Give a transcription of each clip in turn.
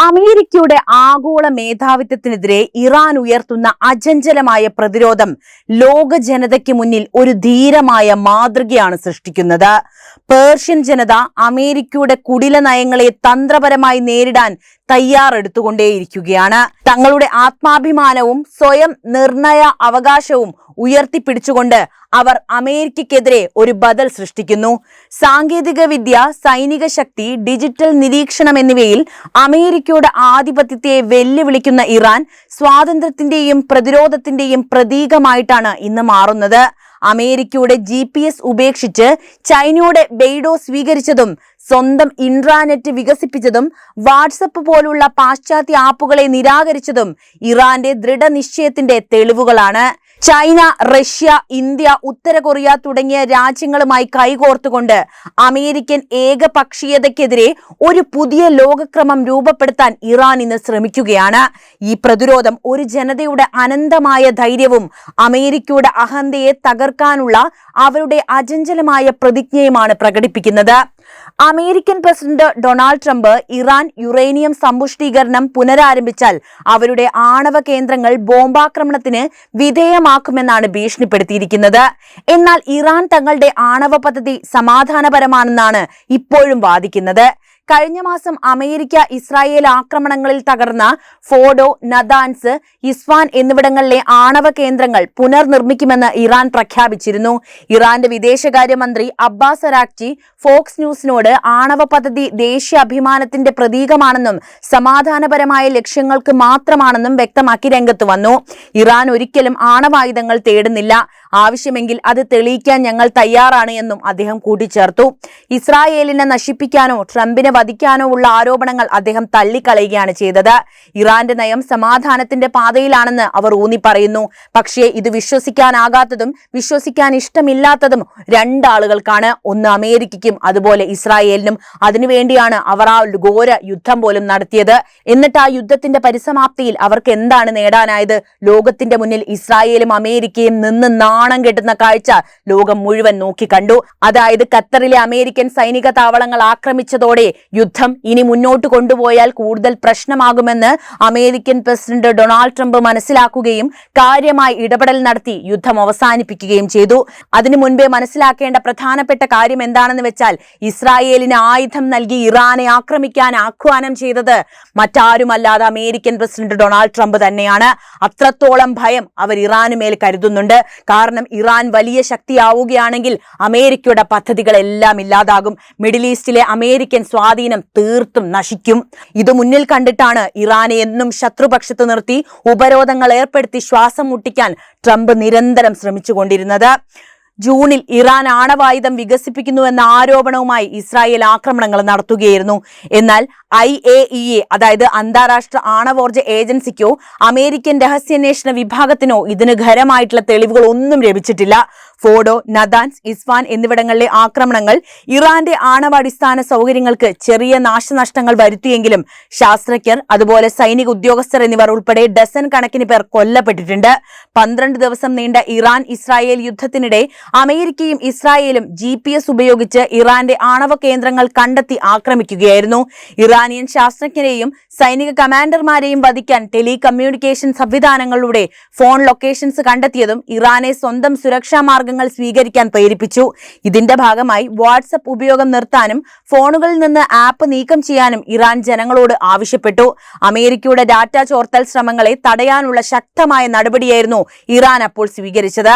അമേരിക്കയുടെ ആഗോള മേധാവിത്വത്തിനെതിരെ ഇറാൻ ഉയർത്തുന്ന അചഞ്ചലമായ പ്രതിരോധം ലോക ജനതയ്ക്ക് മുന്നിൽ ഒരു ധീരമായ മാതൃകയാണ് സൃഷ്ടിക്കുന്നത്. പേർഷ്യൻ ജനത അമേരിക്കയുടെ കുടില നയങ്ങളെ തന്ത്രപരമായി നേരിടാൻ തയ്യാറെടുത്തുകൊണ്ടേയിരിക്കുകയാണ്. തങ്ങളുടെ ആത്മാഭിമാനവും സ്വയം നിർണയ അവകാശവും ഉയർത്തിപ്പിടിച്ചുകൊണ്ട് അവർ അമേരിക്കയ്ക്കെതിരെ ഒരു ബദൽ സൃഷ്ടിക്കുന്നു. സാങ്കേതിക വിദ്യ സൈനിക ശക്തി ഡിജിറ്റൽ നിരീക്ഷണം എന്നിവയിൽ അമേരിക്കയുടെ ആധിപത്യത്തെ വെല്ലുവിളിക്കുന്ന ഇറാൻ സ്വാതന്ത്ര്യത്തിന്റെയും പ്രതിരോധത്തിന്റെയും പ്രതീകമായിട്ടാണ് ഇന്ന് മാറുന്നത്. അമേരിക്കയുടെ ജി ഉപേക്ഷിച്ച് ചൈനയുടെ ബെയ്ഡോ സ്വീകരിച്ചതും സ്വന്തം ഇൻട്രാനെറ്റ് വികസിപ്പിച്ചതും വാട്സപ്പ് പോലുള്ള പാശ്ചാത്യ ആപ്പുകളെ നിരാകരിച്ചതും ഇറാന്റെ ദൃഢനിശ്ചയത്തിന്റെ തെളിവുകളാണ്. ചൈന റഷ്യ ഇന്ത്യ ഉത്തര കൊറിയ തുടങ്ങിയ രാജ്യങ്ങളുമായി കൈകോർത്തുകൊണ്ട് അമേരിക്കൻ ഏകപക്ഷീയതയ്ക്കെതിരെ ഒരു പുതിയ ലോകക്രമം രൂപപ്പെടുത്താൻ ഇറാൻ ഇന്ന് ശ്രമിക്കുകയാണ്. ഈ പ്രതിരോധം ഒരു ജനതയുടെ അനന്തമായ ധൈര്യവും അമേരിക്കയുടെ അഹന്തയെ തകർക്കാനുള്ള അവരുടെ അചഞ്ചലമായ പ്രതിജ്ഞയുമാണ് പ്രകടിപ്പിക്കുന്നത്. American president Donald Trump Iran uranium സമ്പുഷ്ടീകരണം പുനരാരംഭിച്ചാൽ അവരുടെ ആണവ കേന്ദ്രങ്ങൾ ബോംബാക്രമണത്തിന് വിധേയമാക്കുമെന്നാണ് ഭീഷണിപ്പെടുത്തിയിരിക്കുന്നത്. എന്നാൽ ഇറാൻ തങ്ങളുടെ ആണവ പദ്ധതി സമാധാനപരമാണെന്നാണ് ഇപ്പോഴും വാദിക്കുന്നത്. കഴിഞ്ഞ മാസം അമേരിക്ക ഇസ്രായേൽ ആക്രമണങ്ങളിൽ തകർന്ന ഫോഡോ നദാൻസ് ഇസ്വാൻ എന്നിവിടങ്ങളിലെ ആണവ കേന്ദ്രങ്ങൾ പുനർനിർമ്മിക്കുമെന്ന് ഇറാൻ പ്രഖ്യാപിച്ചിരുന്നു. ഇറാന്റെ വിദേശകാര്യമന്ത്രി അബ്ബാസ് അറാക്ചി ഫോക്സ് ന്യൂസിനോട് ആണവ പദ്ധതി ദേശീയ അഭിമാനത്തിന്റെ പ്രതീകമാണെന്നും സമാധാനപരമായ ലക്ഷ്യങ്ങൾക്ക് മാത്രമാണെന്നും വ്യക്തമാക്കി രംഗത്ത് വന്നു. ഇറാൻ ഒരിക്കലും ആണവായുധങ്ങൾ തേടുന്നില്ല. ആവശ്യമെങ്കിൽ അത് തെളിയിക്കാൻ ഞങ്ങൾ തയ്യാറാണ് എന്നും അദ്ദേഹം കൂട്ടിച്ചേർത്തു. ഇസ്രായേലിനെ നശിപ്പിക്കാനോ ട്രംപിനെ വധിക്കാനോ ഉള്ള ആരോപണങ്ങൾ അദ്ദേഹം തള്ളിക്കളയുകയാണ് ചെയ്തത്. ഇറാന്റെ നയം സമാധാനത്തിന്റെ പാതയിലാണെന്ന് അവർ ഊന്നി പറയുന്നു. പക്ഷേ ഇത് വിശ്വസിക്കാനാകാത്തതും വിശ്വസിക്കാൻ ഇഷ്ടമില്ലാത്തതും രണ്ടാളുകൾക്കാണ്. ഒന്ന് അമേരിക്കയ്ക്കും അതുപോലെ ഇസ്രായേലിനും. അതിനുവേണ്ടിയാണ് അവർ ആ ഘോര യുദ്ധം പോലും നടത്തിയത്. എന്നിട്ട് ആ യുദ്ധത്തിന്റെ പരിസമാപ്തിയിൽ അവർക്ക് എന്താണ് നേടാനായത്? ലോകത്തിന്റെ മുന്നിൽ ഇസ്രായേലും അമേരിക്കയും നിന്ന് നാണം കെട്ടുന്ന കാഴ്ച ലോകം മുഴുവൻ നോക്കിക്കണ്ടു അതായത് ഖത്തറിലെ അമേരിക്കൻ സൈനിക താവളങ്ങൾ ആക്രമിച്ചതോടെ യുദ്ധം ഇനി മുന്നോട്ട് കൊണ്ടുപോയാൽ കൂടുതൽ പ്രശ്നമാകുമെന്ന് അമേരിക്കൻ പ്രസിഡന്റ് ഡൊണാൾഡ് ട്രംപ് മനസ്സിലാക്കുകയും കാര്യമായി ഇടപെടൽ നടത്തി യുദ്ധം അവസാനിപ്പിക്കുകയും ചെയ്തു. അതിനു മുൻപേ മനസ്സിലാക്കേണ്ട പ്രധാനപ്പെട്ട കാര്യം എന്താണെന്ന് വെച്ചാൽ ഇസ്രായേലിന് ആയുധം നൽകി ഇറാനെ ആക്രമിക്കാൻ ആഹ്വാനം ചെയ്തത് മറ്റാരുമല്ലാതെ അമേരിക്കൻ പ്രസിഡന്റ് ഡൊണാൾഡ് ട്രംപ് തന്നെയാണ്. അത്രത്തോളം ഭയം അവർ ഇറാനു മേൽ കരുതുന്നുണ്ട്. കാരണം ഇറാൻ വലിയ ശക്തിയാവുകയാണെങ്കിൽ അമേരിക്കയുടെ പദ്ധതികളെല്ലാം ഇല്ലാതാകും. മിഡിൽ ഈസ്റ്റിലെ അമേരിക്കൻ സ്വാധീനം തീർത്തും നശിക്കും. ഇത് മുന്നിൽ കണ്ടിട്ടാണ് ഇറാനെ എന്നും ശത്രുപക്ഷത്ത് നിർത്തി ഉപരോധങ്ങൾ ഏർപ്പെടുത്തി ശ്വാസം മുട്ടിക്കാൻ ട്രംപ് നിരന്തരം ശ്രമിച്ചുകൊണ്ടിരുന്നത്. ജൂണിൽ ഇറാൻ ആണവായുധം വികസിപ്പിക്കുന്നുവെന്ന ആരോപണവുമായി ഇസ്രായേൽ ആക്രമണങ്ങൾ നടത്തുകയായിരുന്നു. എന്നാൽ ഐ എ ഇ എ അതായത് അന്താരാഷ്ട്ര ആണവോർജ ഏജൻസിക്കോ അമേരിക്കൻ രഹസ്യാന്വേഷണ വിഭാഗത്തിനോ ഇതിന് ഖരമായിട്ടുള്ള തെളിവുകൾ ഒന്നും ലഭിച്ചിട്ടില്ല. ഫോഡോ നദാൻസ് ഇസ്ഫാൻ എന്നിവിടങ്ങളിലെ ആക്രമണങ്ങൾ ഇറാന്റെ ആണവാടിസ്ഥാന സൌകര്യങ്ങൾക്ക് ചെറിയ നാശനഷ്ടങ്ങൾ വരുത്തിയെങ്കിലും ശാസ്ത്രജ്ഞർ അതുപോലെ സൈനിക ഉദ്യോഗസ്ഥർ എന്നിവർ ഉൾപ്പെടെ ഡസൻ കണക്കിന് പേർ കൊല്ലപ്പെട്ടിട്ടുണ്ട്. പന്ത്രണ്ട് ദിവസം നീണ്ട ഇറാൻ ഇസ്രായേൽ യുദ്ധത്തിനിടെ അമേരിക്കയും ഇസ്രായേലും ജി ഉപയോഗിച്ച് ഇറാന്റെ ആണവ കേന്ദ്രങ്ങൾ കണ്ടെത്തി ആക്രമിക്കുകയായിരുന്നു. ഇറാനിയൻ ശാസ്ത്രജ്ഞരെയും സൈനിക കമാൻഡർമാരെയും വധിക്കാൻ ടെലി കമ്മ്യൂണിക്കേഷൻ ഫോൺ ലൊക്കേഷൻസ് കണ്ടെത്തിയതും ഇറാനെ സ്വന്തം സുരക്ഷാ മാർഗങ്ങൾ സ്വീകരിക്കാൻ പ്രേരിപ്പിച്ചു. ഇതിന്റെ ഭാഗമായി വാട്സപ്പ് ഉപയോഗം നിർത്താനും ഫോണുകളിൽ നിന്ന് ആപ്പ് നീക്കം ചെയ്യാനും ഇറാൻ ജനങ്ങളോട് ആവശ്യപ്പെട്ടു. അമേരിക്കയുടെ ഡാറ്റ ചോർത്തൽ ശ്രമങ്ങളെ തടയാനുള്ള ശക്തമായ നടപടിയായിരുന്നു ഇറാൻ അപ്പോൾ സ്വീകരിച്ചത്.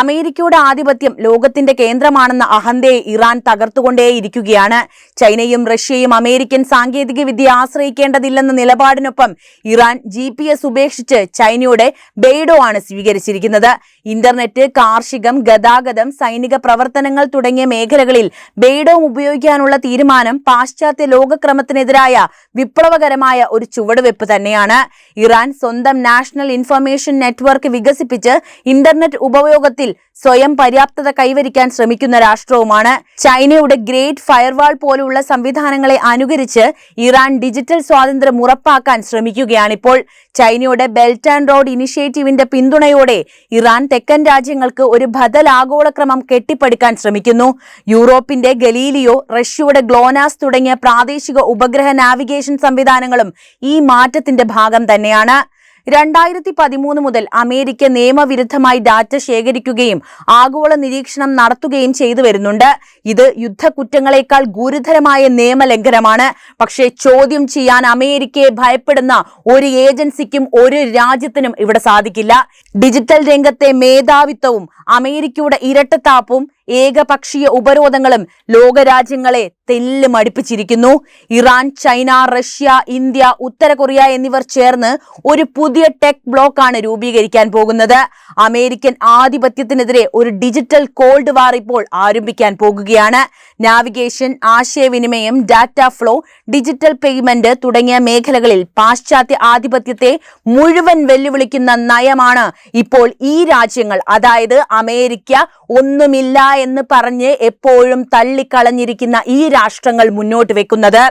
അമേരിക്കയുടെ ആധിപത്യം ലോകത്തിന്റെ കേന്ദ്രമാണെന്ന അഹന്തയെ ഇറാൻ തകർത്തുകൊണ്ടേയിരിക്കുകയാണ്. ചൈനയും റഷ്യയും അമേരിക്കൻ സാങ്കേതിക വിദ്യ ആശ്രയിക്കേണ്ടതില്ലെന്ന നിലപാടിനൊപ്പം ഇറാൻ ജി പി എസ് ഉപേക്ഷിച്ച് ചൈനയുടെ ബെയ്ഡോ ആണ് സ്വീകരിച്ചിരിക്കുന്നത്. ഇന്റർനെറ്റ് കാർഷികം ഗതാഗതം സൈനിക പ്രവർത്തനങ്ങൾ തുടങ്ങിയ മേഖലകളിൽ ബെയ്ഡോ ഉപയോഗിക്കാനുള്ള തീരുമാനം പാശ്ചാത്യ ലോകക്രമത്തിനെതിരായ വിപ്ലവകരമായ ഒരു ചുവടുവെപ്പ് തന്നെയാണ്. ഇറാൻ സ്വന്തം നാഷണൽ ഇൻഫർമേഷൻ നെറ്റ്വർക്ക് വികസിപ്പിച്ച് ഇന്റർനെറ്റ് ഉപയോഗത്തിൽ കാര്യത്തിൽ സ്വയം പര്യാപ്തത കൈവരിക്കാൻ ശ്രമിക്കുന്ന രാഷ്ട്രവുമാണ്. ചൈനയുടെ ഗ്രേറ്റ് ഫയർവാൾ പോലുള്ള സംവിധാനങ്ങളെ അനുകരിച്ച് ഇറാൻ ഡിജിറ്റൽ സ്വാതന്ത്ര്യം ഉറപ്പാക്കാൻ ശ്രമിക്കുകയാണിപ്പോൾ. ചൈനയുടെ ബെൽറ്റ് ആൻഡ് റോഡ് ഇനിഷ്യേറ്റീവിന്റെ പിന്തുണയോടെ ഇറാൻ തെക്കൻ രാജ്യങ്ങൾക്ക് ഒരു ബദൽ ആഗോളക്രമം കെട്ടിപ്പടുക്കാൻ ശ്രമിക്കുന്നു. യൂറോപ്പിന്റെ ഗലീലിയോ റഷ്യയുടെ ഗ്ലോനാസ് തുടങ്ങിയ പ്രാദേശിക ഉപഗ്രഹ നാവിഗേഷൻ സംവിധാനങ്ങളും ഈ മാറ്റത്തിന്റെ ഭാഗം തന്നെയാണ്. രണ്ടായിരത്തി പതിമൂന്ന് മുതൽ അമേരിക്ക നിയമവിരുദ്ധമായി ഡാറ്റ ശേഖരിക്കുകയും ആഗോള നിരീക്ഷണം നടത്തുകയും ചെയ്തു വരുന്നുണ്ട്. ഇത് യുദ്ധക്കുറ്റങ്ങളെക്കാൾ ഗുരുതരമായ നിയമലംഘനമാണ്. പക്ഷേ ചോദ്യം ചെയ്യാൻ അമേരിക്കയെ ഭയപ്പെടുന്ന ഒരു ഏജൻസിക്കും ഒരു രാജ്യത്തിനും ഇവിടെ സാധിക്കില്ല. ഡിജിറ്റൽ രംഗത്തെ മേധാവിത്വവും അമേരിക്കയുടെ ഇരട്ടത്താപ്പും ഏകപക്ഷീയ ഉപരോധങ്ങളും ലോകരാജ്യങ്ങളെ തെല്ല് മടിപ്പിച്ചിരിക്കുന്നു. ഇറാൻ ചൈന റഷ്യ ഇന്ത്യ ഉത്തര കൊറിയ എന്നിവർ ചേർന്ന് ഒരു പുതിയ ടെക് ബ്ലോക്കാണ് രൂപീകരിക്കാൻ പോകുന്നത്. അമേരിക്കൻ ആധിപത്യത്തിനെതിരെ ഒരു ഡിജിറ്റൽ കോൾഡ് വാർ ഇപ്പോൾ ആരംഭിക്കാൻ പോകുകയാണ്. നാവിഗേഷൻ ആശയവിനിമയം ഡാറ്റ ഫ്ലോ ഡിജിറ്റൽ പേയ്മെന്റ് തുടങ്ങിയ മേഖലകളിൽ പാശ്ചാത്യ ആധിപത്യത്തെ മുഴുവൻ വെല്ലുവിളിക്കുന്ന നയമാണ് ഇപ്പോൾ ഈ രാജ്യങ്ങൾ. അതായത് അമേരിക്ക ഒന്നുമില്ല എന്ന് പറഞ്ഞ് എപ്പോഴും തള്ളിക്കളഞ്ഞിരിക്കുന്ന ഈ രാഷ്ട്രങ്ങൾ മുന്നോട്ട് വെക്കുന്നത്.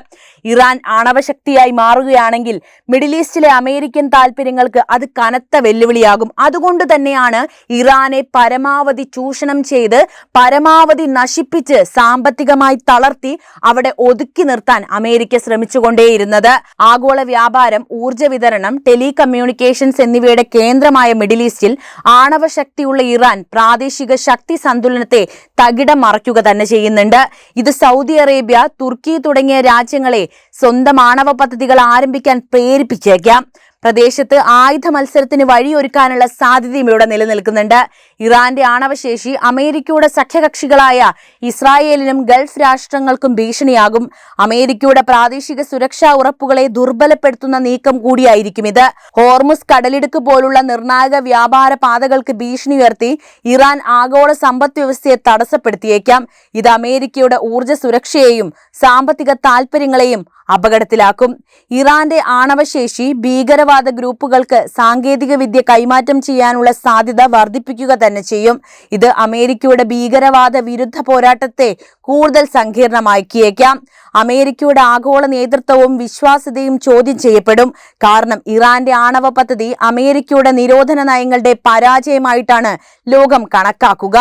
ഇറാൻ ആണവശക്തിയായി മാറുകയാണെങ്കിൽ മിഡിൽ ഈസ്റ്റിലെ അമേരിക്കൻ താല്പര്യങ്ങൾക്ക് അത് കനത്ത വെല്ലുവിളിയാകും. അതുകൊണ്ട് തന്നെയാണ് ഇറാനെ പരമാവധി ചൂഷണം ചെയ്ത് പരമാവധി നശിപ്പിച്ച് സാമ്പത്തികമായി തളർത്തി അവിടെ ഒതുക്കി നിർത്താൻ അമേരിക്ക ശ്രമിച്ചുകൊണ്ടേയിരുന്നത്. ആഗോള വ്യാപാരം ഊർജ വിതരണം ടെലികമ്മ്യൂണിക്കേഷൻസ് എന്നിവയുടെ കേന്ദ്രമായ മിഡിൽ ഈസ്റ്റിൽ ആണവശക്തിയുള്ള ഇറാൻ പ്രാദേശിക ശക്തി സന്തുലനത്തെ തകിടം മറയ്ക്കുക തന്നെ ചെയ്യുന്നുണ്ട്. ഇത് സൗദി അറേബ്യ തുർക്കി തുടങ്ങിയ രാജ്യങ്ങളെ സ്വന്തം ആണവ പദ്ധതികൾ ആരംഭിക്കാൻ പ്രേരിപ്പിച്ചേക്കാം. പ്രദേശത്ത് ആയുധ മത്സരത്തിന് വഴിയൊരുക്കാനുള്ള സാധ്യതയും ഇവിടെ നിലനിൽക്കുന്നുണ്ട്. ഇറാന്റെ ആണവശേഷി അമേരിക്കയുടെ സഖ്യകക്ഷികളായ ഇസ്രായേലിനും ഗൾഫ് രാഷ്ട്രങ്ങൾക്കും ഭീഷണിയാകും. അമേരിക്കയുടെ പ്രാദേശിക സുരക്ഷാ ഉറപ്പുകളെ ദുർബലപ്പെടുത്തുന്ന നീക്കം കൂടിയായിരിക്കും ഇത്. ഹോർമുസ് കടലിടുക്ക് പോലുള്ള നിർണായക വ്യാപാര പാതകൾക്ക് ഭീഷണി ഉയർത്തി ഇറാൻ ആഗോള സമ്പദ് വ്യവസ്ഥയെ തടസ്സപ്പെടുത്തിയേക്കാം. ഇത് അമേരിക്കയുടെ ഊർജ സുരക്ഷയെയും സാമ്പത്തിക താൽപര്യങ്ങളെയും അപകടത്തിലാക്കും. ഇറാന്റെ ആണവശേഷി ഭീകരവാദ ഗ്രൂപ്പുകൾക്ക് സാങ്കേതിക വിദ്യ കൈമാറ്റം ചെയ്യാനുള്ള സാധ്യത വർദ്ധിപ്പിക്കുക തന്നെ ചെയ്യും. ഇത് അമേരിക്കയുടെ ഭീകരവാദ വിരുദ്ധ പോരാട്ടത്തെ കൂടുതൽ സങ്കീർണമാക്കിയേക്കാം. അമേരിക്കയുടെ ആഗോള നേതൃത്വവും വിശ്വാസ്യതയും ചോദ്യം ചെയ്യപ്പെടും. കാരണം ഇറാന്റെ ആണവ പദ്ധതി അമേരിക്കയുടെ നിരോധന നയങ്ങളുടെ പരാജയമായിട്ടാണ് ലോകം കണക്കാക്കുക.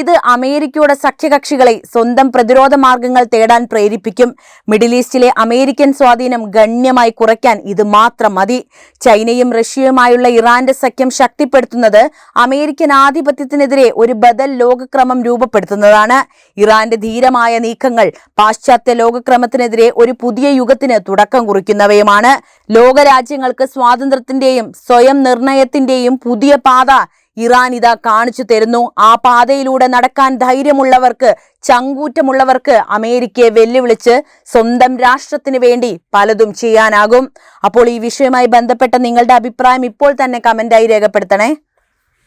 ഇത് അമേരിക്കയുടെ സഖ്യകക്ഷികളെ സ്വന്തം പ്രതിരോധ മാർഗങ്ങൾ തേടാൻ പ്രേരിപ്പിക്കും. മിഡിൽ ഈസ്റ്റിലെ അമേരിക്കൻ സ്വാധീനം ഗണ്യമായി കുറയ്ക്കാൻ ഇത് മാത്രം മതി. ചൈനയും റഷ്യയുമായുള്ള ഇറാന്റെ സഖ്യം ശക്തിപ്പെടുത്തുന്നത് അമേരിക്കൻ ആധിപത്യത്തിനെതിരെ ഒരു ബദൽ ലോകക്രമം രൂപപ്പെടുത്തുന്നതാണ്. ഇറാന്റെ ധീരമായ നീക്കങ്ങൾ പാശ്ചാത്യ ലോകക്രമത്തിനെതിരെ ഒരു പുതിയ യുഗത്തിന് തുടക്കം കുറിക്കുന്നവയുമാണ്. ലോകരാജ്യങ്ങൾക്ക് സ്വാതന്ത്ര്യത്തിന്റെയും സ്വയം നിർണയത്തിന്റെയും പുതിയ പാത ഇറാൻ ഇതാ കാണിച്ചു തരുന്നു. ആ പാതയിലൂടെ നടക്കാൻ ധൈര്യമുള്ളവർക്ക് ചങ്കൂറ്റമുള്ളവർക്ക് അമേരിക്കയെ വെല്ലുവിളിച്ച് സ്വന്തം രാഷ്ട്രത്തിന് വേണ്ടി പലതും ചെയ്യാനാകും. അപ്പോൾ ഈ വിഷയവുമായി ബന്ധപ്പെട്ട നിങ്ങളുടെ അഭിപ്രായം ഇപ്പോൾ തന്നെ കമന്റായി രേഖപ്പെടുത്തണേ.